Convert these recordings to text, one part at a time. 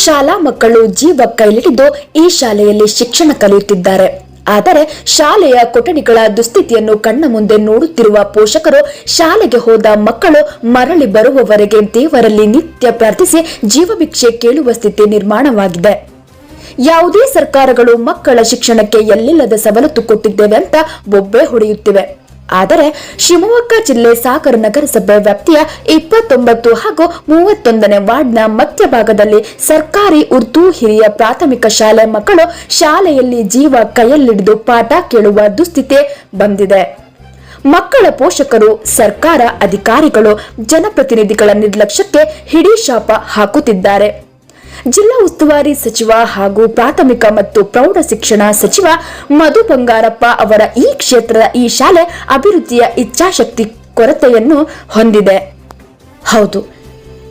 ಶಾಲಾ ಮಕ್ಕಳು ಜೀವ ಕೈಲಿಡಿದು ಈ ಶಾಲೆಯಲ್ಲಿ ಶಿಕ್ಷಣ ಕಲಿಯುತ್ತಿದ್ದಾರೆ. ಆದರೆ ಶಾಲೆಯ ಕೊಠಡಿಗಳ ದುಸ್ಥಿತಿಯನ್ನು ಕಣ್ಣ ಮುಂದೆ ನೋಡುತ್ತಿರುವ ಪೋಷಕರು ಶಾಲೆಗೆ ಹೋದ ಮಕ್ಕಳು ಮರಳಿ ಬರುವವರೆಗೆ ದೇವರಲ್ಲಿ ನಿತ್ಯ ಪ್ರಾರ್ಥಿಸಿ ಜೀವಭಿಕ್ಷೆ ಕೇಳುವ ಸ್ಥಿತಿ ನಿರ್ಮಾಣವಾಗಿದೆ. ಯಾವುದೇ ಸರ್ಕಾರಗಳು ಮಕ್ಕಳ ಶಿಕ್ಷಣಕ್ಕೆ ಎಲ್ಲಿಲ್ಲದ ಸವಲತ್ತು ಕೊಟ್ಟಿದ್ದೇವೆ ಅಂತ ಬೊಬ್ಬೆ ಹೊಡೆಯುತ್ತಿವೆ. ಆದರೆ ಶಿವಮೊಗ್ಗ ಜಿಲ್ಲೆ ಸಾಗರ ನಗರಸಭೆ ವ್ಯಾಪ್ತಿಯ ಇಪ್ಪತ್ತೊಂಬತ್ತು ಹಾಗೂ ಮೂವತ್ತೊಂದನೇ ವಾರ್ಡ್ನ ಮಧ್ಯಭಾಗದಲ್ಲಿ ಸರ್ಕಾರಿ ಉರ್ದು ಹಿರಿಯ ಪ್ರಾಥಮಿಕ ಶಾಲೆ ಮಕ್ಕಳು ಶಾಲೆಯಲ್ಲಿ ಜೀವ ಕೈಯಲ್ಲಿಡಿದು ಪಾಠ ಕೇಳುವ ದುಸ್ಥಿತಿ ಬಂದಿದೆ. ಮಕ್ಕಳ ಪೋಷಕರು, ಸರ್ಕಾರ ಅಧಿಕಾರಿಗಳು, ಜನಪ್ರತಿನಿಧಿಗಳ ನಿರ್ಲಕ್ಷ್ಯಕ್ಕೆ ಹಿಡಿ ಶಾಪ ಹಾಕುತ್ತಿದ್ದಾರೆ. ಜಿಲ್ಲಾ ಉಸ್ತುವಾರಿ ಸಚಿವ ಹಾಗೂ ಪ್ರಾಥಮಿಕ ಮತ್ತು ಪ್ರೌಢ ಶಿಕ್ಷಣ ಸಚಿವ ಮಧು ಬಂಗಾರಪ್ಪ ಅವರ ಈ ಕ್ಷೇತ್ರದ ಈ ಶಾಲೆ ಅಭಿವೃದ್ಧಿಯ ಇಚ್ಛಾಶಕ್ತಿ ಕೊರತೆಯನ್ನು ಹೊಂದಿದೆ. ಹೌದು.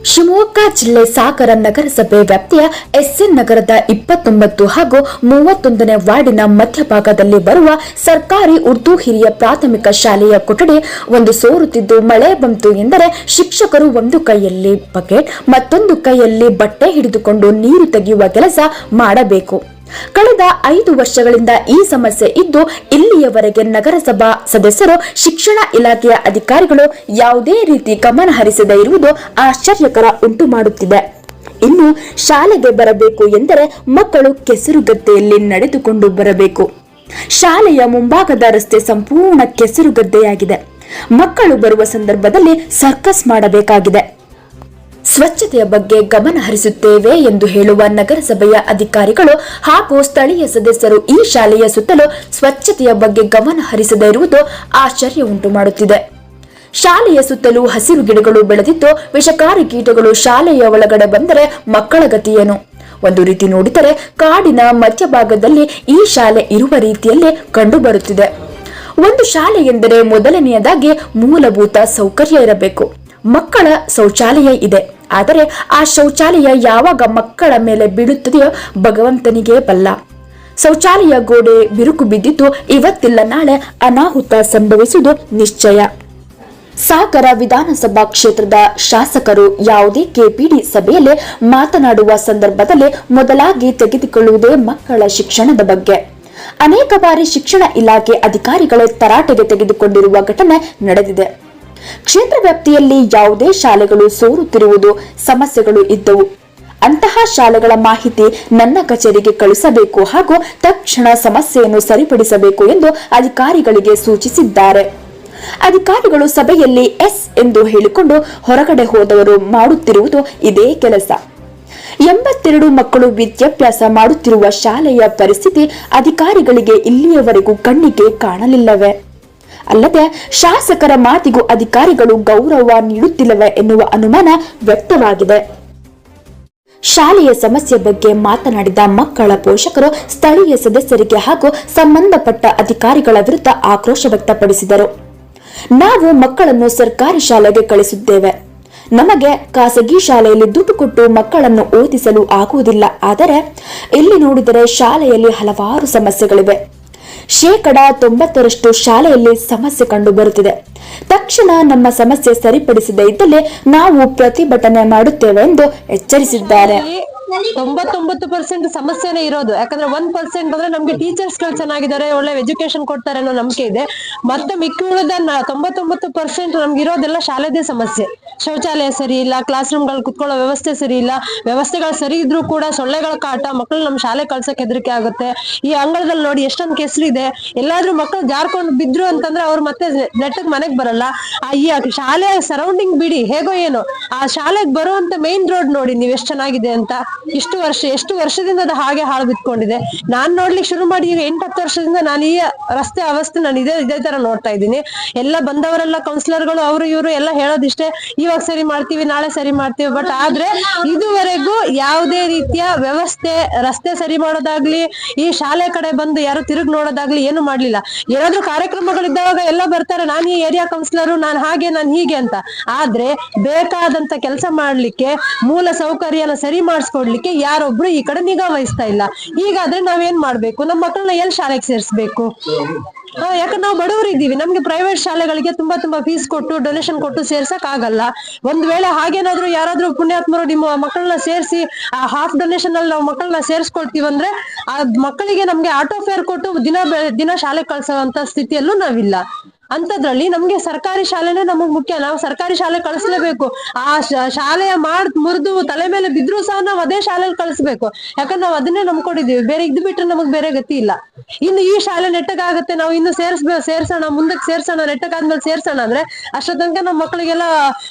ಶಿವಮೊಗ್ಗ ಜಿಲ್ಲೆ ಸಾಗರ ನಗರಸಭೆ ವ್ಯಾಪ್ತಿಯ ಎಸ್ಎನ್ ನಗರದ ಇಪ್ಪತ್ತೊಂಬತ್ತು ಹಾಗೂ ಮೂವತ್ತೊಂದನೇ ವಾರ್ಡಿನ ಮಧ್ಯಭಾಗದಲ್ಲಿ ಬರುವ ಸರ್ಕಾರಿ ಉರ್ದು ಹಿರಿಯ ಪ್ರಾಥಮಿಕ ಶಾಲೆಯ ಕೊಠಡಿ ಒಂದು ಸೋರುತ್ತಿದ್ದು ಮಳೆ ಬಂತು ಎಂದರೆ ಶಿಕ್ಷಕರು ಒಂದು ಕೈಯಲ್ಲಿ ಬಕೆಟ್ ಮತ್ತೊಂದು ಕೈಯಲ್ಲಿ ಬಟ್ಟೆ ಹಿಡಿದುಕೊಂಡು ನೀರು ತೆಗೆಯುವ ಕೆಲಸ ಮಾಡಬೇಕು. ಕಳೆದ ಐದು ವರ್ಷಗಳಿಂದ ಈ ಸಮಸ್ಯೆ ಇದ್ದು, ಇಲ್ಲಿಯವರೆಗೆ ನಗರಸಭಾ ಸದಸ್ಯರು, ಶಿಕ್ಷಣ ಇಲಾಖೆಯ ಅಧಿಕಾರಿಗಳು ಯಾವುದೇ ರೀತಿ ಗಮನ ಹರಿಸದೇ ಇರುವುದು ಆಶ್ಚರ್ಯಕರ ಉಂಟು ಮಾಡುತ್ತಿದೆ. ಇನ್ನು ಶಾಲೆಗೆ ಬರಬೇಕು ಎಂದರೆ ಮಕ್ಕಳು ಕೆಸರುಗದ್ದೆಯಲ್ಲಿ ನಡೆದುಕೊಂಡು ಬರಬೇಕು. ಶಾಲೆಯ ಮುಂಭಾಗದ ರಸ್ತೆ ಸಂಪೂರ್ಣ ಕೆಸರುಗದ್ದೆಯಾಗಿದೆ. ಮಕ್ಕಳು ಬರುವ ಸಂದರ್ಭದಲ್ಲಿ ಸರ್ಕಸ್ ಮಾಡಬೇಕಾಗಿದೆ. ಸ್ವಚ್ಛತೆಯ ಬಗ್ಗೆ ಗಮನ ಹರಿಸುತ್ತೇವೆ ಎಂದು ಹೇಳುವ ನಗರಸಭೆಯ ಅಧಿಕಾರಿಗಳು ಹಾಗೂ ಸ್ಥಳೀಯ ಸದಸ್ಯರು ಈ ಶಾಲೆಯ ಸುತ್ತಲೂ ಸ್ವಚ್ಛತೆಯ ಬಗ್ಗೆ ಗಮನ ಹರಿಸದೇ ಇರುವುದು ಆಶ್ಚರ್ಯ ಉಂಟು ಮಾಡುತ್ತಿದೆ. ಶಾಲೆಯ ಸುತ್ತಲೂ ಹಸಿರು ಗಿಡಗಳು ಬೆಳೆದಿದ್ದು, ವಿಷಕಾರಿ ಕೀಟಗಳು ಶಾಲೆಯ ಒಳಗಡೆ ಬಂದರೆ ಮಕ್ಕಳ ಗತಿಯೇನು? ಒಂದು ರೀತಿ ನೋಡಿದರೆ ಕಾಡಿನ ಮಧ್ಯಭಾಗದಲ್ಲಿ ಈ ಶಾಲೆ ಇರುವ ರೀತಿಯಲ್ಲಿ ಕಂಡುಬರುತ್ತಿದೆ. ಒಂದು ಶಾಲೆ ಎಂದರೆ ಮೊದಲನೆಯದಾಗಿ ಮೂಲಭೂತ ಸೌಕರ್ಯ ಇರಬೇಕು. ಮಕ್ಕಳ ಶೌಚಾಲಯ ಇದೆ. ಆದರೆ ಆ ಶೌಚಾಲಯ ಯಾವಾಗ ಮಕ್ಕಳ ಮೇಲೆ ಬೀಳುತ್ತದೆಯೋ ಭಗವಂತನಿಗೆ ಬಲ್ಲ. ಶೌಚಾಲಯ ಗೋಡೆ ಬಿರುಕು ಬಿದ್ದಿದ್ದು ಇವತ್ತಿಲ್ಲ, ನಾಳೆ ಅನಾಹುತ ಸಂಭವಿಸುವುದು ನಿಶ್ಚಯ. ಸಾಗರ ವಿಧಾನಸಭಾ ಕ್ಷೇತ್ರದ ಶಾಸಕರು ಯಾವುದೇ ಕೆಪಿಡಿ ಸಭೆಯಲ್ಲಿ ಮಾತನಾಡುವ ಸಂದರ್ಭದಲ್ಲಿ ಮೊದಲಾಗಿ ತೆಗೆದುಕೊಳ್ಳುವುದೇ ಮಕ್ಕಳ ಶಿಕ್ಷಣದ ಬಗ್ಗೆ. ಅನೇಕ ಬಾರಿ ಶಿಕ್ಷಣ ಇಲಾಖೆ ಅಧಿಕಾರಿಗಳೇ ತರಾಟೆಗೆ ತೆಗೆದುಕೊಂಡಿರುವ ಘಟನೆ ನಡೆದಿದೆ. ಕ್ಷೇತ್ರ ವ್ಯಾಪ್ತಿಯಲ್ಲಿ ಯಾವುದೇ ಶಾಲೆಗಳು ಸೋರುತ್ತಿರುವುದು ಸಮಸ್ಯೆಗಳು ಇದ್ದವು. ಅಂತಹ ಶಾಲೆಗಳ ಮಾಹಿತಿ ನನ್ನ ಕಚೇರಿಗೆ ಕಳಿಸಬೇಕು ಹಾಗೂ ತಕ್ಷಣ ಸಮಸ್ಯೆಯನ್ನು ಸರಿಪಡಿಸಬೇಕು ಎಂದು ಅಧಿಕಾರಿಗಳಿಗೆ ಸೂಚಿಸಿದ್ದಾರೆ. ಅಧಿಕಾರಿಗಳು ಸಭೆಯಲ್ಲಿ ಎಸ್ ಎಂದು ಹೇಳಿಕೊಂಡು ಹೊರಗಡೆ ಹೋದವರು ಮಾಡುತ್ತಿರುವುದು ಇದೇ ಕೆಲಸ. ಎಂಬತ್ತೆರಡು ಮಕ್ಕಳು ವಿದ್ಯಾಭ್ಯಾಸ ಮಾಡುತ್ತಿರುವ ಶಾಲೆಯ ಪರಿಸ್ಥಿತಿ ಅಧಿಕಾರಿಗಳಿಗೆ ಇಲ್ಲಿಯವರೆಗೂ ಕಣ್ಣಿಗೆ ಕಾಣಲಿಲ್ಲವೇ. ಅಲ್ಲದೆ ಶಾಸಕರ ಮಾತಿಗೂ ಅಧಿಕಾರಿಗಳು ಗೌರವ ನೀಡುತ್ತಿಲ್ಲವೆ ಎನ್ನುವ ಅನುಮಾನ ವ್ಯಕ್ತವಾಗಿದೆ. ಶಾಲೆಯ ಸಮಸ್ಯೆ ಬಗ್ಗೆ ಮಾತನಾಡಿದ ಮಕ್ಕಳ ಪೋಷಕರು ಸ್ಥಳೀಯ ಸದಸ್ಯರಿಗೆ ಹಾಗೂ ಸಂಬಂಧಪಟ್ಟ ಅಧಿಕಾರಿಗಳ ವಿರುದ್ಧ ಆಕ್ರೋಶ ವ್ಯಕ್ತಪಡಿಸಿದರು. ನಾವು ಮಕ್ಕಳನ್ನು ಸರ್ಕಾರಿ ಶಾಲೆಗೆ ಕಳಿಸುತ್ತೇವೆ ನಮಗೆ ಖಾಸಗಿ ಶಾಲೆಯಲ್ಲಿ ದುಡ್ಡು ಕೊಟ್ಟು ಮಕ್ಕಳನ್ನು ಓದಿಸಲು ಆಗುವುದಿಲ್ಲ. ಆದರೆ, ಇಲ್ಲಿ ನೋಡಿದರೆ ಶಾಲೆಯಲ್ಲಿ ಹಲವಾರು ಸಮಸ್ಯೆಗಳಿವೆ. ಶೇಕಡ ತೊಂಬತ್ತರಷ್ಟು ಶಾಲೆಯಲ್ಲಿ ಸಮಸ್ಯೆ ಕಂಡು ಬರುತ್ತಿದೆ ತಕ್ಷಣ ನಮ್ಮ ಸಮಸ್ಯೆ ಸರಿಪಡಿಸದೇ ಇದ್ದಲ್ಲಿ ನಾವು ಪ್ರತಿಭಟನೆ ಮಾಡುತ್ತೇವೆ ಎಂದು ಎಚ್ಚರಿಸಿದ್ದಾರೆ. ತೊಂಬತ್ತೊಂಬತ್ತು ಪರ್ಸೆಂಟ್ ಸಮಸ್ಯೆನೇ ಇರೋದು. ಯಾಕಂದ್ರೆ ಒಂದ್ ಪರ್ಸೆಂಟ್ ಅಂದ್ರೆ ನಮ್ಗೆ ಟೀಚರ್ಸ್ಗಳು ಚೆನ್ನಾಗಿದ್ದಾರೆ, ಒಳ್ಳೆ ಎಜುಕೇಶನ್ ಕೊಡ್ತಾರೆ ಅನ್ನೋ ನಂಬಿಕೆ ಇದೆ. ಮತ್ತೆ ಮಿಕ್ಕಿ ಉಳಿದ ತೊಂಬತ್ತೊಂಬತ್ತು ಪರ್ಸೆಂಟ್ ನಮ್ಗೆ ಇರೋದೆಲ್ಲ ಶಾಲೆದೇ ಸಮಸ್ಯೆ. ಶೌಚಾಲಯ ಸರಿ ಇಲ್ಲ ಕ್ಲಾಸ್ ರೂಮ್ಗಳು ಕುತ್ಕೊಳ್ಳೋ ವ್ಯವಸ್ಥೆ ಸರಿ ಇಲ್ಲ, ವ್ಯವಸ್ಥೆಗಳು ಸರಿ ಇದ್ರೂ ಕೂಡ ಸೊಳ್ಳೆಗಳ ಕಾಟ ಮಕ್ಕಳು ನಮ್ ಶಾಲೆ ಕಳ್ಸಕ್ ಹೆದರಿಕೆ ಆಗುತ್ತೆ. ಈ ಅಂಗಳದಲ್ಲಿ ನೋಡಿ ಎಷ್ಟೊಂದು ಕೆಸರು ಇದೆ. ಎಲ್ಲಾದ್ರೂ ಮಕ್ಕಳು ಜಾರ್ಕೊಂಡು ಬಿದ್ರು ಅಂತಂದ್ರೆ ಅವ್ರು ಮತ್ತೆ ನೆಟ್ಟಗ್ ಮನೆಗ್ ಬರಲ್ಲ. ಆ ಈ ಶಾಲೆ ಸರೌಂಡಿಂಗ್ ಬಿಡಿ, ಹೇಗೋ ಏನೋ. ಆ ಶಾಲೆಗೆ ಬರುವಂತ ಮೇನ್ ರೋಡ್ ನೋಡಿ ನೀವ್ ಎಷ್ಟ್ ಚೆನ್ನಾಗಿದೆ ಅಂತ. ಇಷ್ಟು ವರ್ಷ, ಎಷ್ಟು ವರ್ಷದಿಂದ ಅದು ಹಾಗೆ ಹಾಳು ಬಿತ್ಕೊಂಡಿದೆ ನಾನ್ ನೋಡ್ಲಿಕ್ಕೆ ಶುರು ಮಾಡಿ ಈಗ ಎಂಟು ಹತ್ತು ವರ್ಷದಿಂದ ನಾನು ಈ ರಸ್ತೆ ಅವಸ್ಥೆ ನಾನು ಇದೇ ಇದೇ ತರ ನೋಡ್ತಾ ಇದ್ದೀನಿ. ಎಲ್ಲ ಬಂದವರೆಲ್ಲ ಕೌನ್ಸಿಲರ್ಗಳು ಅವರು ಇವರು ಎಲ್ಲ ಹೇಳೋದಿಷ್ಟೇ, ಇವಾಗ ಸರಿ ಮಾಡ್ತೀವಿ, ನಾಳೆ ಸರಿ ಮಾಡ್ತೀವಿ. ಬಟ್ ಆದ್ರೆ ಇದುವರೆಗೂ ಯಾವುದೇ ರೀತಿಯ ವ್ಯವಸ್ಥೆ, ರಸ್ತೆ ಸರಿ ಮಾಡೋದಾಗ್ಲಿ, ಈ ಶಾಲೆ ಕಡೆ ಬಂದು ಯಾರು ತಿರುಗಿ ನೋಡೋದಾಗ್ಲಿ ಏನು ಮಾಡ್ಲಿಲ್ಲ. ಏನಾದ್ರೂ ಕಾರ್ಯಕ್ರಮಗಳಿದ್ದಾಗ ಎಲ್ಲ ಬರ್ತಾರೆ, ನಾನು ಈ ಏರಿಯಾ ಕೌನ್ಸಿಲರು ನಾನು ಹಾಗೆ, ನಾನು ಹೀಗೆ ಅಂತ. ಆದ್ರೆ ಬೇಕಾದಂತ ಕೆಲಸ ಮಾಡ್ಲಿಕ್ಕೆ ಮೂಲ ಸೌಕರ್ಯನ ಸರಿ ಮಾಡಿಸ್ಕೊಡ್ಲಿಕ್ಕೆ ಮಾಡೋದಕ್ಕೆ ಯಾರೊಬ್ರು ಈ ಕಡೆ ನಿಗಾ ವಹಿಸ್ತಾ ಇಲ್ಲ. ಹೀಗಾದ್ರೆ ನಾವೇನ್ ಮಾಡ್ಬೇಕು? ನಮ್ಮ ಮಕ್ಕಳನ್ನ ಎಲ್ಲಿ ಶಾಲೆಗೆ ಸೇರಿಸ್ಬೇಕು? ಯಾಕಂದ್ರೆ ನಾವು ಬಡವರು ಇದ್ದೀವಿ. ನಮ್ಗೆ ಪ್ರೈವೇಟ್ ಶಾಲೆಗಳಿಗೆ ತುಂಬಾ ತುಂಬಾ ಫೀಸ್ ಕೊಟ್ಟು ಡೊನೇಷನ್ ಕೊಟ್ಟು ಸೇರ್ಸಕ್ ಆಗಲ್ಲ. ಒಂದ್ ವೇಳೆ ಹಾಗೇನಾದ್ರು ಯಾರಾದ್ರೂ ಪುಣ್ಯಾತ್ಮರು ನಿಮ್ಮ ಮಕ್ಕಳನ್ನ ಸೇರಿಸಿ, ಆ ಹಾಫ್ ಡೊನೇಷನ್ ಅಲ್ಲಿ ನಾವು ಮಕ್ಕಳನ್ನ ಸೇರ್ಸ್ಕೊಳ್ತೀವಿ ಅಂದ್ರೆ, ಆ ಮಕ್ಕಳಿಗೆ ನಮ್ಗೆ ಆಟೋ ಫೇರ್ ಕೊಟ್ಟು ದಿನ ದಿನ ಶಾಲೆಗೆ ಕಳ್ಸೋಂತ ಸ್ಥಿತಿಯಲ್ಲೂ ನಾವಿಲ್ಲ. ಅಂತದ್ರಲ್ಲಿ ನಮ್ಗೆ ಸರ್ಕಾರಿ ಶಾಲೆನೇ ನಮಗ್ ಮುಖ್ಯ. ನಾವು ಸರ್ಕಾರಿ ಶಾಲೆ ಕಳಿಸ್ಲೇಬೇಕು. ಆ ಶಾಲೆಯ ಮಾಡ್ ಮುರಿದು ತಲೆ ಮೇಲೆ ಬಿದ್ರು ಸಹ ನಾವು ಅದೇ ಶಾಲೆಗೆ ಕಳಿಸ್ಬೇಕು. ಯಾಕಂದ್ರೆ ನಾವು ಅದನ್ನೇ ನಂಬ್ಕೊಂಡಿದೀವಿ ಬೇರೆ ಇದ್ ಬಿಟ್ರೆ ನಮಗ್ ಬೇರೆ ಗತಿ ಇಲ್ಲ. ಇನ್ನು ಈ ಶಾಲೆ ನೆಟ್ಟಗಾಗತ್ತೆ, ನಾವು ಇನ್ನು ಸೇರ್ಸ್ಬೇ ಸೇರ್ಸೋಣ ಮುಂದಕ್ಕೆ ಸೇರ್ಸೋಣ, ನೆಟ್ಟಗಾದ್ಮೇಲೆ ಸೇರ್ಸೋಣ ಅಂದ್ರೆ ಅಷ್ಟೋ ತನಕ ನಮ್ಮ ಮಕ್ಳಿಗೆಲ್ಲ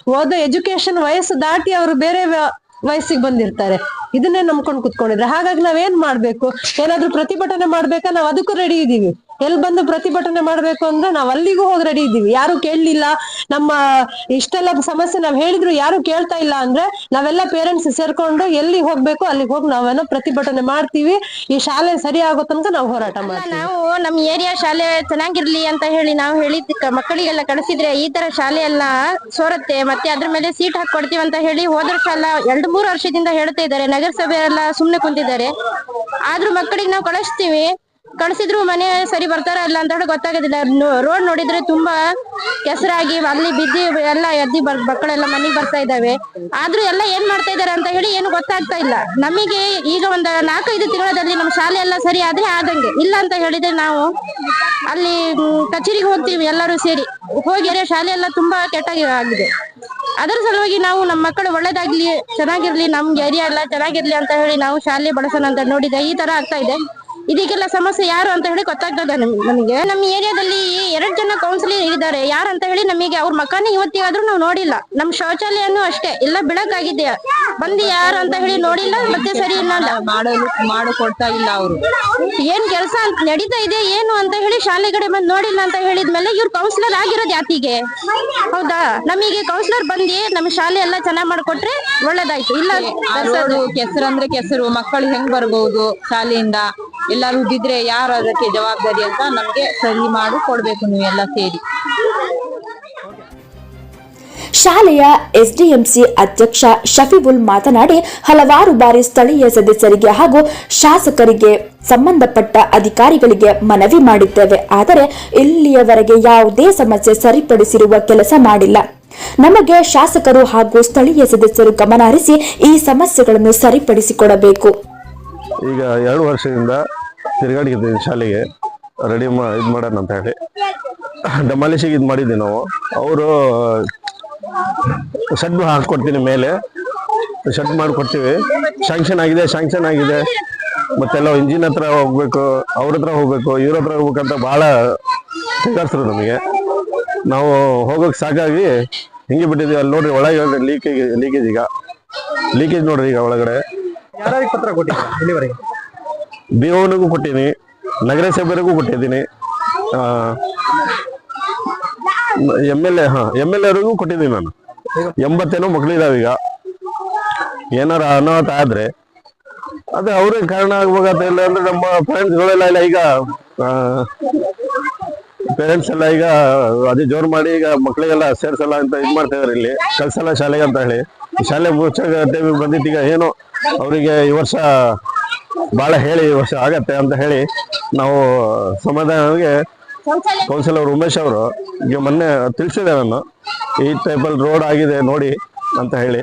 ಓದೋ ಎಜುಕೇಶನ್ ವಯಸ್ಸು ದಾಟಿ ಅವರು ಬೇರೆ ವ್ಯ- ವಯಸ್ಸಿಗೆ ಬಂದಿರ್ತಾರೆ. ಇದನ್ನೇ ನಂಬ್ಕೊಂಡು ಕುತ್ಕೊಂಡಿದ್ರೆ. ಹಾಗಾಗಿ ನಾವೇನ್ ಮಾಡ್ಬೇಕು? ಏನಾದ್ರೂ ಪ್ರತಿಭಟನೆ ಮಾಡ್ಬೇಕಾ? ನಾವ್ ಅದಕ್ಕೂ ರೆಡಿ ಇದೀವಿ. ಎಲ್ಲಿ ಬಂದು ಪ್ರತಿಭಟನೆ ಮಾಡ್ಬೇಕು ಅಂದ್ರೆ ನಾವ್ ಅಲ್ಲಿಗೂ ಹೋಗಿ ರೆಡಿ ಇದ್ದೀವಿ. ಯಾರು ಕೇಳಲಿಲ್ಲ. ನಮ್ಮ ಇಷ್ಟೆಲ್ಲ ಸಮಸ್ಯೆ ನಾವ್ ಹೇಳಿದ್ರು ಯಾರು ಕೇಳ್ತಾ ಇಲ್ಲ ಅಂದ್ರೆ ನಾವೆಲ್ಲ ಪೇರೆಂಟ್ಸ್ ಸೇರ್ಕೊಂಡು ಎಲ್ಲಿ ಹೋಗ್ಬೇಕು ಅಲ್ಲಿಗೆ ಹೋಗಿ ನಾವೇನೋ ಪ್ರತಿಭಟನೆ ಮಾಡ್ತೀವಿ. ಈ ಶಾಲೆ ಸರಿ ಆಗೋ ತನಕ ನಾವು ಹೋರಾಟ ಮಾಡ್ತೀವಿ. ನಾವು ನಮ್ಮ ಏರಿಯಾ ಶಾಲೆ ಚೆನ್ನಾಗಿರ್ಲಿ ಅಂತ ಹೇಳಿ ನಾವು ಹೇಳಿದ ಮಕ್ಕಳಿಗೆಲ್ಲ ಕಳಿಸಿದ್ರೆ ಈ ತರ ಶಾಲೆ ಎಲ್ಲ ಸೋರತ್ತೆ ಮತ್ತೆ ಅದ್ರ ಮೇಲೆ ಸೀಟ್ ಹಾಕಿ ಕೊಡ್ತೀವಿ ಅಂತ ಹೇಳಿ ಹೋದ್ರ ವರ್ಷ ಎಲ್ಲ ಎರಡು ಮೂರು ವರ್ಷದಿಂದ ಹೇಳ್ತಾ ಇದ್ದಾರೆ. ನಗರಸಭೆ ಎಲ್ಲ ಸುಮ್ನೆ ಕುಂತಿದ್ದಾರೆ. ಆದ್ರೂ ಮಕ್ಕಳಿಗೆ ನಾವು ಕಳಿಸ್ತೀವಿ. ಕಳಿಸಿದ್ರು ಮನೆ ಸರಿ ಬರ್ತಾರ ಇಲ್ಲ ಅಂತ ಹೇಳಿ ಗೊತ್ತಾಗೋದಿಲ್ಲ. ರೋಡ್ ನೋಡಿದ್ರೆ ತುಂಬಾ ಕೆಸರಾಗಿ ಅಲ್ಲಿ ಬಿದ್ದಿ ಎಲ್ಲ ಎದ್ದಿ ಮಕ್ಕಳೆಲ್ಲ ಮನೆಗೆ ಬರ್ತಾ ಇದಾವೆ ಆದ್ರೂ ಎಲ್ಲ ಏನ್ ಮಾಡ್ತಾ ಇದಾರೆ ಅಂತ ಹೇಳಿ ಏನು ಗೊತ್ತಾಗ್ತಾ ಇಲ್ಲ. ನಮಗೆ ಈಗ ಒಂದ್ ನಾಲ್ಕೈದು ತಿಂಗಳಲ್ಲಿ ನಮ್ಮ ಶಾಲೆ ಎಲ್ಲ ಸರಿ ಆದ್ರೆ ಆದಂಗೆ ಇಲ್ಲ ಅಂತ ಹೇಳಿದ್ರೆ ನಾವು ಅಲ್ಲಿ ಕಚೇರಿಗೆ ಹೋಗ್ತೀವಿ ಎಲ್ಲರೂ ಸೇರಿ. ಹೋಗಿದ್ರೆ ಶಾಲೆ ಎಲ್ಲ ತುಂಬಾ ಕೆಟ್ಟಾಗಿ ಆಗಿದೆ. ಅದರ ಸಲುವಾಗಿ ನಾವು ನಮ್ಮ ಮಕ್ಕಳು ಒಳ್ಳೇದಾಗ್ಲಿ, ಚೆನ್ನಾಗಿರ್ಲಿ, ನಮ್ಗೆ ಏರಿಯಾ ಎಲ್ಲ ಚೆನ್ನಾಗಿರ್ಲಿ ಅಂತ ಹೇಳಿ ನಾವು ಶಾಲೆ ಬಳಸೋಣ ಅಂತ ನೋಡಿದೆ ಈ ತರ ಆಗ್ತಾ ಇದೆ. ಇದಕ್ಕೆಲ್ಲ ಸಮಸ್ಯೆ ಯಾರು ಅಂತ ಹೇಳಿ ಗೊತ್ತಾಗ್ತದೆ ನಮ್- ನಮಗೆ. ನಮ್ಮ ಏರಿಯಾದಲ್ಲಿ ಎರಡು ಜನ ಕೌನ್ಸಿಲರ್ ಇದ್ದಾರೆ. ಯಾರು ಅಂತ ಹೇಳಿ ನಮಗೆ ಅವ್ರ ಮಕಾನ ಇವತ್ತಿಗಾದ್ರೂ ನಾವು ನೋಡಿಲ್ಲ. ನಮ್ ಶೌಚಾಲಯನೂ ಅಷ್ಟೇ. ಎಲ್ಲ ಬೆಳಕಾಗಿದೆ. ಬಂದು ಯಾರು ಅಂತ ಹೇಳಿ ನೋಡಿಲ್ಲ ಮತ್ತೆ ಸರಿ ಮಾಡಿಕೊಡ್ತಾ ಮಾಡಲು ಇಲ್ಲ ಅವರು. ಏನ್ ಕೆಲಸ ನಡೀತಾ ಇದೆ ಏನು ಅಂತ ಹೇಳಿ ಶಾಲೆ ಕಡೆ ಬಂದು ನೋಡಿಲ್ಲ ಅಂತ ಹೇಳಿದ್ಮೇಲೆ ಇವ್ರು ಕೌನ್ಸಿಲರ್ ಆಗಿರೋದು ಯಾತಿಗೆ ಹೌದಾ? ನಮಗೆ ಕೌನ್ಸಿಲರ್ ಬಂದು ನಮ್ ಶಾಲೆ ಎಲ್ಲ ಚೆನ್ನಾಗಿ ಮಾಡ್ಕೊಟ್ರೆ ಒಳ್ಳೇದಾಯ್ತು. ಇಲ್ಲ ಕೆಸರು ಅಂದ್ರೆ ಕೆಸರು. ಮಕ್ಕಳು ಹೆಂಗ್ ಬರ್ಬಹುದು ಶಾಲೆಯಿಂದ? ಎಲ್ಲಾರು ಬಿದ್ರೆ ಯಾರು ಅದಕ್ಕೆ ಜವಾಬ್ದಾರಿ ಅಂತ ನಮ್ಗೆ ಸರಿ ಮಾಡಿ, ಕೊಡ್ಬೇಕು ಎಲ್ಲ ಸೇರಿ. ಶಾಲೆಯ ಎಸ್ಡಿಎಂಸಿ ಅಧ್ಯಕ್ಷ ಶಫೀಬುಲ್ ಮಾತನಾಡಿ, ಹಲವಾರು ಬಾರಿ ಸ್ಥಳೀಯ ಸದಸ್ಯರಿಗೆ ಹಾಗೂ ಶಾಸಕರಿಗೆ ಸಂಬಂಧಪಟ್ಟ ಅಧಿಕಾರಿಗಳಿಗೆ ಮನವಿ ಮಾಡಿದ್ದೇವೆ. ಆದರೆ, ಇಲ್ಲಿಯವರೆಗೆ ಯಾವುದೇ ಸಮಸ್ಯೆ ಸರಿಪಡಿಸಿರುವ ಕೆಲಸ ಮಾಡಿಲ್ಲ. ನಮಗೆ ಶಾಸಕರು ಹಾಗೂ ಸ್ಥಳೀಯ ಸದಸ್ಯರು ಗಮನಹರಿಸಿ ಈ ಸಮಸ್ಯೆಗಳನ್ನು ಸರಿಪಡಿಸಿಕೊಡಬೇಕು. ಈಗ ಎರಡು ವರ್ಷದಿಂದ ತಿರುಗಾಡಿದ್ದೀವಿ ಶಾಲೆಗೆ. ರೆಡಿ ಮಾ, ಇದು ಮಾಡೋಣ ಅಂತ ಹೇಳಿ. ಡಮಾಲಿಶಿಗೆ ಇದು ಮಾಡಿದ್ವಿ ನಾವು. ಅವರು, ಶೆಡ್ ಹಾಕ್ಕೊಡ್ತೀನಿ ಮೇಲೆ. ಶೆಡ್ ಮಾಡಿಕೊಡ್ತೀವಿ. ಶಾಂಕ್ಷನ್ ಆಗಿದೆ ಶಾಂಕ್ಷನ್ ಆಗಿದೆ. ಮತ್ತೆಲ್ಲ ಇಂಜಿನ್ ಹತ್ರ ಹೋಗ್ಬೇಕು, ಅವ್ರ ಹತ್ರ ಹೋಗ್ಬೇಕು, ಇವ್ರ ಹತ್ರ ಹೋಗ್ಬೇಕಂತ ಭಾಳ ತಿರ್ಗಾಡ್ಸ್ರು ನಮಗೆ. ನಾವು ಹೋಗೋಕೆ ಸಾಕಾಗಿ ಹಿಂಗೆ ಬಿಟ್ಟಿದ್ದೀವಿ. ಅಲ್ಲಿ ನೋಡ್ರಿ, ಒಳಗೆ ಲೀಕೇಜ್ ಲೀಕೇಜ್ ಈಗ. ಲೀಕೇಜ್ ನೋಡ್ರಿ ಈಗ ಒಳಗಡೆ. ಯಾರಿಗೆ ಪತ್ರ ಇಲ್ಲಿವರೆಗೆ ಬಿ ಕೊಟ್ಟಿದ್ದೀನಿ ನಗರಸಭೆಗೂ ಕೊಟ್ಟಿದ್ದೀನಿ. ಎಂ ಎಲ್ ಎ, ಹಾ, ಎಂ ಎಲ್ ಎರಿಗೂ ಕೊಟ್ಟಿದ್ದೀನಿ ನಾನು. ಎಂಬತ್ತೇನೋ ಮಕ್ಳಿದಾವ ಈಗ. ಏನಾರ ಅನಾಹುತ ಆದ್ರೆ, ಅದೇ ಅವ್ರಿಗೆ ಕಾರಣ ಆಗ್ಬೇಕಾಗ್ತಾ ಇಲ್ಲ ಅಂದ್ರೆ ನಮ್ಮ ಫ್ರೆಂಡ್ಸ್ಗಳೆಲ್ಲ ಇಲ್ಲ, ಈಗ ಪೇರೆಂಟ್ಸ್ ಎಲ್ಲ ಈಗ, ಅದೇ ಜೋರು ಮಾಡಿ ಈಗ ಮಕ್ಳಿಗೆಲ್ಲ ಸೇರ್ಸಲ್ಲ ಅಂತ ಇದು ಮಾಡ್ತಾ ಇದಾರೆ ಇಲ್ಲಿ ಕಲ್ಸಲ್ಲ ಶಾಲೆಗೆ ಅಂತ ಹೇಳಿ. ಶಾಲೆ ಟೈಮಿಗೆ ಈಗ ಏನೋ ಅವರಿಗೆ ಈ ವರ್ಷ ಬಹಳ ಹೇಳಿ, ಈ ವರ್ಷ ಆಗತ್ತೆ ಅಂತ ಹೇಳಿ ನಾವು ಸಮಾಧಾನಗೆ ಕೌನ್ಸಿಲರ್ ಉಮೇಶ್ ಅವರು ಈಗ ಮೊನ್ನೆ ತಿಳಿಸಿದೆ ನಾನು ಈ ಟೈಪಲ್ಲಿ ರೋಡ್ ಆಗಿದೆ ನೋಡಿ ಅಂತ ಹೇಳಿ.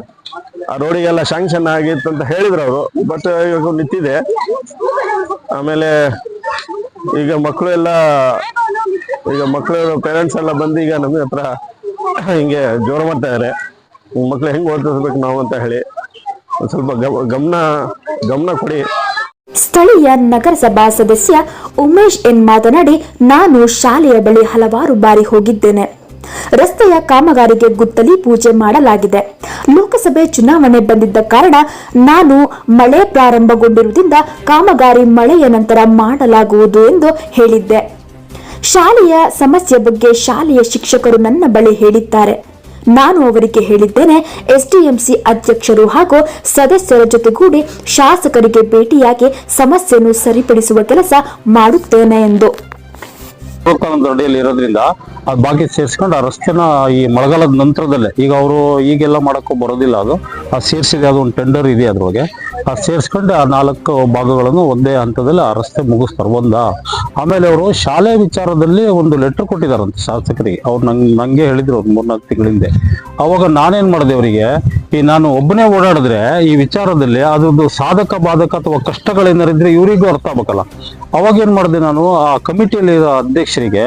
ಆ ರೋಡಿಗೆಲ್ಲ ಶಾಂಕ್ಷನ್ ಆಗಿತ್ತು ಅಂತ ಹೇಳಿದ್ರು ಅವರು ಬಟ್ ಇವಾಗ ನಿಂತಿದೆ. ಆಮೇಲೆ ಈಗ ಮಕ್ಕಳು ಎಲ್ಲ, ಈಗ ಮಕ್ಕಳು ಪೇರೆಂಟ್ಸ್ ಎಲ್ಲ ಬಂದು ಈಗ ನಮ್ಮ ಹತ್ರ ಹಿಂಗೆ ಜೋರು ಮಾಡ್ತಾ ಇದಾರೆ. ಮಕ್ಳು ಹೆಂಗ್ ಓದಿಸ್ಬೇಕು ನಾವು ಅಂತ ಹೇಳಿ ಸ್ವಲ್ಪ ಗಮನ ಗಮನ ಕೊಡಿ. ಸ್ಥಳೀಯ ನಗರಸಭಾ ಸದಸ್ಯ ಉಮೇಶ್ ಎನ್ ಮಾತನಾಡಿ, ನಾನು ಶಾಲೆಯ ಬಳಿ ಹಲವಾರು ಬಾರಿ ಹೋಗಿದ್ದೇನೆ. ರಸ್ತೆಯ ಕಾಮಗಾರಿಗೆ ಗುತ್ತಲಿ ಪೂಜೆ ಮಾಡಲಾಗಿದೆ. ಲೋಕಸಭೆ ಚುನಾವಣೆ ಬಂದಿದ್ದ ಕಾರಣ ನಾನು ಮಳೆ ಪ್ರಾರಂಭಗೊಂಡಿರುವುದರಿಂದ ಕಾಮಗಾರಿ ಮಳೆಯ ನಂತರ ಮಾಡಲಾಗುವುದು ಎಂದು ಹೇಳಿದ್ದೆ. ಶಾಲೆಯ ಸಮಸ್ಯೆ ಬಗ್ಗೆ ಶಾಲೆಯ ಶಿಕ್ಷಕರು ನನ್ನ ಬಳಿ ಹೇಳಿದ್ದಾರೆ. ನಾನು ಅವರಿಗೆ ಹೇಳಿದ್ದೇನೆ, ಎಸ್ಡಿಎಂಸಿ ಅಧ್ಯಕ್ಷರು ಹಾಗೂ ಸದಸ್ಯರ ಜೊತೆಗೂಡಿ ಶಾಸಕರಿಗೆ ಭೇಟಿಯಾಗಿ ಸಮಸ್ಯೆಯನ್ನು ಸರಿಪಡಿಸುವ ಕೆಲಸ ಮಾಡುತ್ತೇನೆ ಎಂದು. ಇರೋದ್ರಿಂದ ಅದು ಬಾಕಿ ಸೇರಿಸ್ಕೊಂಡು ಆ ರಸ್ತೆನ ಈ ಮಳೆಗಾಲದ ನಂತರದಲ್ಲೇ, ಈಗ ಅವರು ಈಗೆಲ್ಲ ಮಾಡೋಕ್ಕೂ ಬರೋದಿಲ್ಲ ಅದು. ಆ ಸೇರಿಸಿದೆ ಅದು ಒಂದು ಟೆಂಡರ್ ಇದೆ ಅದ್ರೊಳಗೆ. ಆ ಸೇರಿಸ್ಕೊಂಡು ಆ ನಾಲ್ಕು ಭಾಗಗಳನ್ನು ಒಂದೇ ಹಂತದಲ್ಲಿ ಆ ರಸ್ತೆ ಮುಗಿಸ್ತಾರೆ, ಒಂದ. ಆಮೇಲೆ ಅವರು ಶಾಲೆ ವಿಚಾರದಲ್ಲಿ ಒಂದು ಲೆಟರ್ ಕೊಟ್ಟಿದ್ದಾರಂತೆ ಶಾಸಕರಿಗೆ. ಅವ್ರು ನಂಗೆ ನಂಗೆ ಹೇಳಿದ್ರು ಒಂದು ಮೂರ್ನಾಲ್ಕು ತಿಂಗಳಿಂದೆ. ಅವಾಗ ನಾನೇನು ಮಾಡಿದೆ ಅವರಿಗೆ ಈ ನಾನು ಒಬ್ಬನೇ ಓಡಾಡಿದ್ರೆ ಈ ವಿಚಾರದಲ್ಲಿ ಅದೊಂದು ಸಾಧಕ, ಬಾಧಕ ಅಥವಾ ಕಷ್ಟಗಳೇನಾರಿದ್ರೆ ಇವರಿಗೂ ಅರ್ಥ ಆಗಬೇಕಲ್ಲ. ಅವಾಗ ಏನು ಮಾಡಿದೆ ನಾನು, ಆ ಕಮಿಟಿಯಲ್ಲಿ ಅಧ್ಯಕ್ಷರಿಗೆ,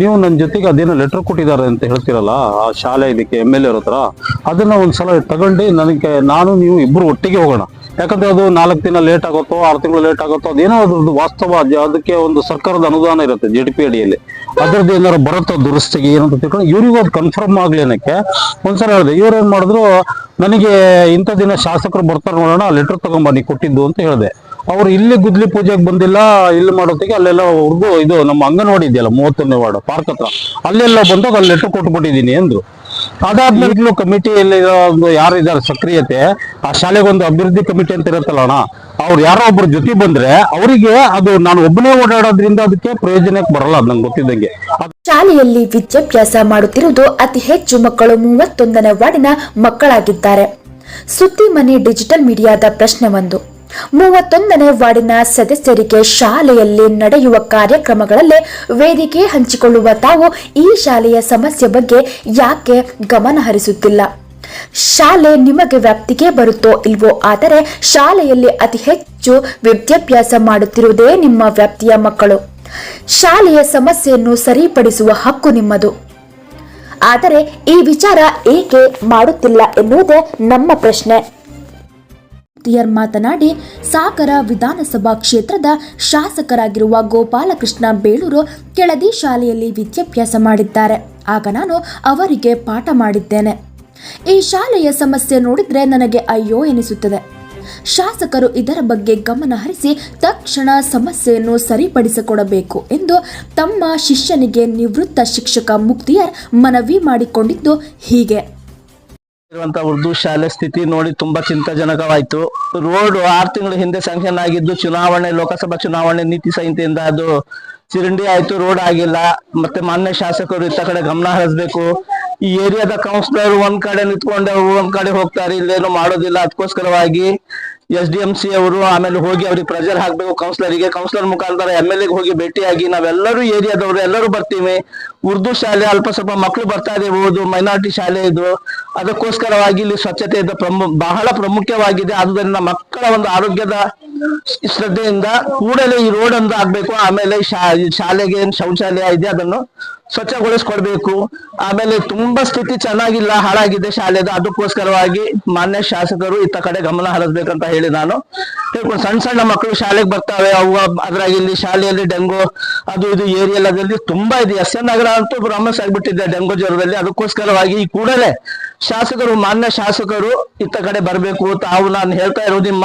ನೀವು ನನ್ನ ಜೊತೆಗೆ ಅದೇನೋ ಲೆಟರ್ ಕೊಟ್ಟಿದ್ದಾರೆ ಅಂತ ಹೇಳ್ತಿರಲ್ಲ, ಆ ಶಾಲೆ ಇದಕ್ಕೆ ಎಂ ಎಲ್ ಎ ಹತ್ರ, ಅದನ್ನ ಒಂದ್ಸಲ ತಗೊಂಡು ನನಗೆ ನಾನು, ನೀವು ಇಬ್ಬರು ಒಟ್ಟಿಗೆ ಹೋಗೋಣ. ಯಾಕಂದ್ರೆ ಅದು ನಾಲ್ಕು ದಿನ ಲೇಟ್ ಆಗುತ್ತೋ, ಆರು ತಿಂಗಳು ಲೇಟ್ ಆಗುತ್ತೋ, ಅದೇನೋ ಅದ್ರದ್ದು ವಾಸ್ತವ ಅದಕ್ಕೆ ಒಂದು ಸರ್ಕಾರದ ಅನುದಾನ ಇರುತ್ತೆ ಜೆ ಅಡಿಯಲ್ಲಿ. ಅದ್ರದ್ದು ಏನಾರು ಬರುತ್ತೋ ದುರಸ್ತಿಗೆ ಏನಂತ ತಿಳ್ಕೊಂಡು ಇವ್ರಿಗೂ ಅದು ಕನ್ಫರ್ಮ್ ಆಗ್ಲಿ ಅನ್ನಕ್ಕೆ. ಒಂದ್ಸಲ ಹೇಳಿದೆ, ಇವ್ರು ಏನ್ ಮಾಡಿದ್ರು, ನನಗೆ ಇಂಥ ದಿನ ಶಾಸಕರು ಬರ್ತಾರೆ ನೋಡೋಣ ಲೆಟರ್ ತಗೊಂಬನ್ನಿ ಕೊಟ್ಟಿದ್ದು ಅಂತ ಹೇಳಿದೆ. ಅವ್ರು ಇಲ್ಲಿ ಗುದ್ಲಿ ಪೂಜೆಗೆ ಬಂದಿಲ್ಲ, ಇಲ್ಲಿ ಮಾಡೋತ್ತಿಗೆ ಅಲ್ಲೆಲ್ಲ ಹುಡುಗು ಇದು ನಮ್ಮ ಅಂಗನವಾಡಿ ಇದೆಯಲ್ಲ ಮೂವತ್ತೊಂದನೇ ವಾರ್ಡ್, ಪಾರ್ಕ್ ಹತ್ರ. ಅಲ್ಲೆಲ್ಲ ಬಂದಾಗ ಅಲ್ಲಿ ಲೆಟರ್ ಕೊಟ್ಬಿಟ್ಟಿದ್ದೀನಿ ಅಂದ್ರು. ಅದಾದ್ಮೇಲೆ ಕಮಿಟಿಯಲ್ಲಿ ಒಂದು ಯಾರಿದ್ದಾರೆ ಸಕ್ರಿಯತೆ, ಆ ಶಾಲೆಗೆ ಒಂದು ಅಭಿವೃದ್ಧಿ ಕಮಿಟಿ ಅಂತ ಇರುತ್ತಲ್ಲ ಅಣ್ಣ ಅವ್ರು ಯಾರೋ ಒಬ್ರು ಜೊತೆ ಬಂದ್ರೆ ಅವರಿಗೆ ಅದು ನಾನು ಒಬ್ಬನೇ ಓಡಾಡೋದ್ರಿಂದ ಅದಕ್ಕೆ ಪ್ರಯೋಜನಕ್ಕೆ ಬರಲ್ಲ ನಂಗೆ ಗೊತ್ತಿದ್ದಂಗೆ. ಶಾಲೆಯಲ್ಲಿ ವಿದ್ಯಾಭ್ಯಾಸ ಮಾಡುತ್ತಿರುವುದು ಅತಿ ಹೆಚ್ಚು ಮಕ್ಕಳು ಮೂವತ್ತೊಂದನೇ ವಾರ್ಡಿನ ಮಕ್ಕಳಾಗಿದ್ದಾರೆ. ಸುದ್ದಿ ಮನೆ ಡಿಜಿಟಲ್ ಮೀಡಿಯಾದ ಪ್ರಶ್ನೆ ಒಂದು ಮೂವತ್ತೊಂದನೇ ವಾರ್ಡಿನ ಸದಸ್ಯರಿಗೆ ಶಾಲೆಯಲ್ಲಿ ನಡೆಯುವ ಕಾರ್ಯಕ್ರಮಗಳಲ್ಲಿ ವೇದಿಕೆ ಹಂಚಿಕೊಳ್ಳುವ ತಾವು ಈ ಶಾಲೆಯ ಸಮಸ್ಯೆ ಬಗ್ಗೆ ಯಾಕೆ ಗಮನ ಹರಿಸುತ್ತಿಲ್ಲ ಶಾಲೆ ನಿಮಗೆ ವ್ಯಾಪ್ತಿಗೆ ಬರುತ್ತೋ ಇಲ್ವೋ ಆದರೆ ಶಾಲೆಯಲ್ಲಿ ಅತಿ ಹೆಚ್ಚು ವಿದ್ಯಾಭ್ಯಾಸ ಮಾಡುತ್ತಿರುವುದೇ ನಿಮ್ಮ ವ್ಯಾಪ್ತಿಯ ಮಕ್ಕಳು. ಶಾಲೆಯ ಸಮಸ್ಯೆಯನ್ನು ಸರಿಪಡಿಸುವ ಹಕ್ಕು ನಿಮ್ಮದು. ಆದರೆ ಈ ವಿಚಾರ ಏಕೆ ಮಾಡುತ್ತಿಲ್ಲ ಎನ್ನುವುದೇ ನಮ್ಮ ಪ್ರಶ್ನೆ. ಮಾತನಾಡಿ, ಸಾಗರ ವಿಧಾನಸಭಾ ಕ್ಷೇತ್ರದ ಶಾಸಕರಾಗಿರುವ ಗೋಪಾಲಕೃಷ್ಣ ಬೇಳೂರು ಕೆಳದಿ ಶಾಲೆಯಲ್ಲಿ ವಿದ್ಯಾಭ್ಯಾಸ ಮಾಡಿದ್ದಾರೆ. ಆಗ ನಾನು ಅವರಿಗೆ ಪಾಠ ಮಾಡಿದ್ದೇನೆ. ಈ ಶಾಲೆಯ ಸಮಸ್ಯೆ ನೋಡಿದ್ರೆ ನನಗೆ ಅಯ್ಯೋ ಎನಿಸುತ್ತದೆ. ಶಾಸಕರು ಇದರ ಬಗ್ಗೆ ಗಮನ ಹರಿಸಿ ತಕ್ಷಣ ಸಮಸ್ಯೆಯನ್ನು ಸರಿಪಡಿಸಿಕೊಡಬೇಕು ಎಂದು ತಮ್ಮ ಶಿಷ್ಯನಿಗೆ ನಿವೃತ್ತ ಶಿಕ್ಷಕ ಮುಕ್ತಿಯರ್ ಮನವಿ ಮಾಡಿಕೊಂಡಿದ್ದು ಹೀಗೆ. ಉರ್ದು ಶಾಲೆ ಸ್ಥಿತಿ ನೋಡಿ ತುಂಬಾ ಚಿಂತಾಜನಕವಾಯಿತು. ರೋಡ್ ಆರು ತಿಂಗಳ ಹಿಂದೆ ಸ್ಯಾಂಕ್ಷನ್ ಆಗಿದ್ದು ಚುನಾವಣೆ, ಲೋಕಸಭಾ ಚುನಾವಣೆ ನೀತಿ ಸಂಹಿತೆಯಿಂದ ಅದು ಚಿರಂಡಿ ಆಯ್ತು, ರೋಡ್ ಆಗಿಲ್ಲ. ಮತ್ತೆ ಮಾನ್ಯ ಶಾಸಕರು ಇತ್ತ ಕಡೆ ಗಮನ ಹರಿಸ್ಬೇಕು. ಈ ಏರಿಯಾದ ಕೌನ್ಸಿಲರ್ ಒಂದ್ ಕಡೆ ನಿಂತ್ಕೊಂಡು ಒಂದ್ ಕಡೆ ಹೋಗ್ತಾರೆ ಇಲ್ಲೇನು ಮಾಡೋದಿಲ್ಲ. ಅದಕ್ಕೋಸ್ಕರವಾಗಿ ಎಸ್ ಡಿ ಎಂ ಸಿ ಅವರು ಆಮೇಲೆ ಹೋಗಿ ಅವ್ರಿಗೆ ಪ್ರೆಜರ್ ಹಾಕ್ಬೇಕು. ಕೌನ್ಸಿಲರಿಗೆ ಕೌನ್ಸಿಲರ್ ಮುಖಾಂತರ ಎಂ ಎಲ್ ಎಗೆ ಹೋಗಿ ಭೇಟಿಯಾಗಿ ನಾವೆಲ್ಲರೂ ಏರಿಯಾದವರು ಎಲ್ಲರೂ ಬರ್ತೀವಿ. ಉರ್ದು ಶಾಲೆ ಅಲ್ಪ ಸ್ವಲ್ಪ ಮಕ್ಕಳು ಬರ್ತಾ ಇದೆ ಓದು ಮೈನಾರಿಟಿ ಶಾಲೆ ಇದು. ಅದಕ್ಕೋಸ್ಕರವಾಗಿ ಇಲ್ಲಿ ಸ್ವಚ್ಛತೆ ಇದು ಪ್ರಮು, ಬಹಳ ಪ್ರಮುಖವಾಗಿದೆ ಆದುದರಿಂದ ಮಕ್ಕಳ ಒಂದು ಆರೋಗ್ಯದ ಶ್ರದ್ಧೆಯಿಂದ ಕೂಡಲೇ ಈ ರೋಡ್ ಒಂದು ಆಗ್ಬೇಕು. ಆಮೇಲೆ ಶಾಲೆಗೆ ಏನ್ ಶೌಚಾಲಯ ಇದೆ ಅದನ್ನು ಸ್ವಚ್ಛಗೊಳಿಸ್ಕೊಡ್ಬೇಕು. ಆಮೇಲೆ ತುಂಬಾ ಸ್ಥಿತಿ ಚೆನ್ನಾಗಿಲ್ಲ, ಹಾಳಾಗಿದೆ ಶಾಲೆದು. ಅದಕ್ಕೋಸ್ಕರವಾಗಿ ಮಾನ್ಯ ಶಾಸಕರು ಇತ್ತ ಕಡೆ ಗಮನ ಹರಿಸ್ಬೇಕಂತ ನಾನು. ಹೇಳ್ಕೊಂಡು ಸಣ್ಣ ಸಣ್ಣ ಮಕ್ಕಳು ಶಾಲೆಗೆ ಬರ್ತಾವೆ, ಅವು ಅದ್ರಾಗ ಇಲ್ಲಿ ಶಾಲೆಯಲ್ಲಿ ಡೆಂಗು ಅದು ಇದು ಏರಿಯಾದಲ್ಲಿ ತುಂಬಾ ಇದೆ. ಎಸ್ ಎನ್ ನಗರ ಅಂತೂ ಬ್ರಹ್ಮಸ್ ಆಗ್ಬಿಟ್ಟಿದೆ ಡೆಂಗು ಜ್ವರದಲ್ಲಿ. ಅದಕ್ಕೋಸ್ಕರವಾಗಿ ಈ ಕೂಡಲೇ ಶಾಸಕರು, ಮಾನ್ಯ ಶಾಸಕರು ಇತ್ತ ಕಡೆ ಬರಬೇಕು ತಾವು ನಾನು ಹೇಳ್ತಾ ಇರೋದು ನಿಮ್ಮ,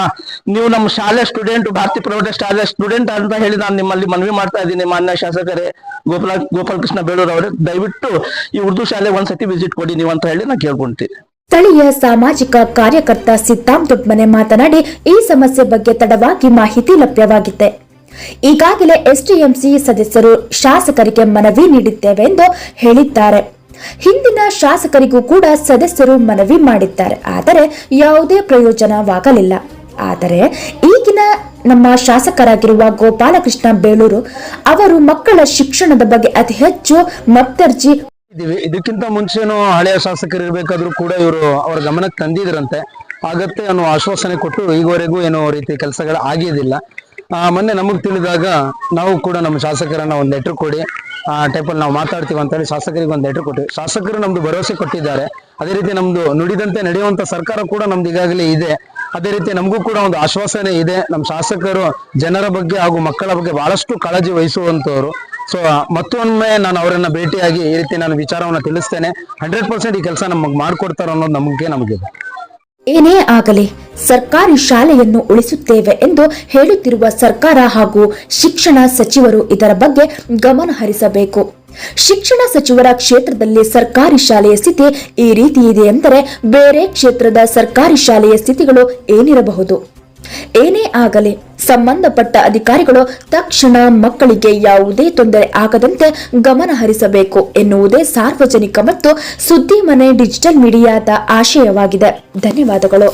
ನೀವು ನಮ್ಮ ಶಾಲೆ ಸ್ಟೂಡೆಂಟ್, ಭಾರತಿ ಪ್ರೌಢ ಶಾಲೆ ಸ್ಟೂಡೆಂಟ್ ಅಂತ ಹೇಳಿ ನಾನು ನಿಮ್ಮಲ್ಲಿ ಮನವಿ ಮಾಡ್ತಾ ಇದ್ದೀನಿ ಮಾನ್ಯ ಶಾಸಕರೇ. ಗೋಪಾಲ, ಗೋಪಾಲಕೃಷ್ಣ ಬೇಳೂರ್ ಅವರೇ, ದಯವಿಟ್ಟು ಈ ಉರ್ದು ಶಾಲೆಗೆ ಒಂದ್ಸತಿ ವಿಸಿಟ್ ಕೊಡಿ ನೀವು ಅಂತ ಹೇಳಿ ನಾನು ಕೇಳ್ಕೊಂತೀನಿ. ಸ್ಥಳೀಯ ಸಾಮಾಜಿಕ ಕಾರ್ಯಕರ್ತ ಸಿದ್ದಾಮ್ ದೊಡ್ಮನೆ ಮಾತನಾಡಿ, ಈ ಸಮಸ್ಯೆ ಬಗ್ಗೆ ತಡವಾಗಿ ಮಾಹಿತಿ ಲಭ್ಯವಾಗಿದೆ. ಈಗಾಗಲೇ ಎಸ್ಡಿಎಂಸಿ ಸದಸ್ಯರು ಶಾಸಕರಿಗೆ ಮನವಿ ನೀಡಿದ್ದೇವೆ ಎಂದು ಹೇಳಿದ್ದಾರೆ. ಹಿಂದಿನ ಶಾಸಕರಿಗೂ ಕೂಡ ಸದಸ್ಯರು ಮನವಿ ಮಾಡಿದ್ದಾರೆ. ಆದರೆ, ಯಾವುದೇ ಪ್ರಯೋಜನವಾಗಲಿಲ್ಲ. ಆದರೆ, ಈಗಿನ ನಮ್ಮ ಶಾಸಕರಾಗಿರುವ ಗೋಪಾಲಕೃಷ್ಣ ಬೇಳೂರು ಅವರು ಮಕ್ಕಳ ಶಿಕ್ಷಣದ ಬಗ್ಗೆ ಅತಿ ಹೆಚ್ಚು ಮತ್ತರ್ಜಿ ಇದೀವಿ ಇದಕ್ಕಿಂತ ಮುಂಚೆನೂ ಹಳೆಯ ಶಾಸಕರು ಇರಬೇಕಾದ್ರೂ ಕೂಡ ಇವರು ಅವರ ಗಮನಕ್ಕೆ ತಂದಿದ್ರಂತೆ. ಆಗತ್ತೆ ಅನ್ನೋ ಆಶ್ವಾಸನೆ ಕೊಟ್ಟು ಈವರೆಗೂ ಏನೋ ರೀತಿ ಕೆಲಸಗಳು ಆಗಿದಿಲ್ಲ. ಆ, ಮೊನ್ನೆ ನಮಗೆ ತಿಳಿದಾಗ ನಾವು ಕೂಡ ನಮ್ಮ ಶಾಸಕರನ್ನ ಒಂದು ಲೆಟ್ರ್ ಕೊಡಿ ಆ ಟೈಪಲ್ಲಿ ನಾವು ಮಾತಾಡ್ತೀವಿ ಅಂತ ಹೇಳಿ ಶಾಸಕರಿಗೆ ಒಂದು ಲೆಟರ್ ಕೊಟ್ಟಿವಿ ಶಾಸಕರು ನಮ್ದು ಭರವಸೆ ಕೊಟ್ಟಿದ್ದಾರೆ. ಅದೇ ರೀತಿ ನಮ್ದು ನುಡಿದಂತೆ ನಡೆಯುವಂತ ಸರ್ಕಾರ ಕೂಡ ನಮ್ದು ಈಗಾಗಲೇ ಇದೆ. ಅದೇ ರೀತಿ ನಮಗೂ ಕೂಡ ಒಂದು ಆಶ್ವಾಸನೆ ಇದೆ. ನಮ್ಮ ಶಾಸಕರು ಜನರ ಬಗ್ಗೆ ಹಾಗೂ ಮಕ್ಕಳ ಬಗ್ಗೆ ಬಹಳಷ್ಟು ಕಾಳಜಿ ವಹಿಸುವಂತವರು. ಸೊ ಮತ್ತೊಮ್ಮೆ ನಾನು ಅವರನ್ನ ಭೇಟಿಯಾಗಿ ಈ ರೀತಿ ನಾನು ವಿಚಾರವನ್ನ ತಿಳಿಸ್ತೇನೆ. ಹಂಡ್ರೆಡ್ ಪರ್ಸೆಂಟ್ ಈ ಕೆಲಸ ನಮಗೆ ಮಾಡ್ಕೊಡ್ತಾರ ಅನ್ನೋದು ನಮಗೆ ನಮಗಿದೆ ಏನೇ ಆಗಲಿ, ಸರ್ಕಾರಿ ಶಾಲೆಯನ್ನು ಉಳಿಸುತ್ತೇವೆ ಎಂದು ಹೇಳುತ್ತಿರುವ ಸರ್ಕಾರ ಹಾಗೂ ಶಿಕ್ಷಣ ಸಚಿವರು ಇದರ ಬಗ್ಗೆ ಗಮನ ಹರಿಸಬೇಕು. ಶಿಕ್ಷಣ ಸಚಿವರ ಕ್ಷೇತ್ರದಲ್ಲಿ ಸರ್ಕಾರಿ ಶಾಲೆಯ ಸ್ಥಿತಿ ಈ ರೀತಿ ಇದೆ ಎಂದರೆ ಬೇರೆ ಕ್ಷೇತ್ರದ ಸರ್ಕಾರಿ ಶಾಲೆಯ ಸ್ಥಿತಿಗಳು ಏನಿರಬಹುದು? ಏನೇ ಆಗಲಿ, ಸಂಬಂಧಪಟ್ಟ ಅಧಿಕಾರಿಗಳು ತಕ್ಷಣ ಮಕ್ಕಳಿಗೆ ಯಾವುದೇ ತೊಂದರೆ ಆಗದಂತೆ ಗಮನ ಹರಿಸಬೇಕು ಎನ್ನುವುದೇ ಸಾರ್ವಜನಿಕ ಮತ್ತು ಸುದ್ದಿ ಮನೆ ಡಿಜಿಟಲ್ ಮೀಡಿಯಾದ ಆಶಯವಾಗಿದೆ. ಧನ್ಯವಾದಗಳು.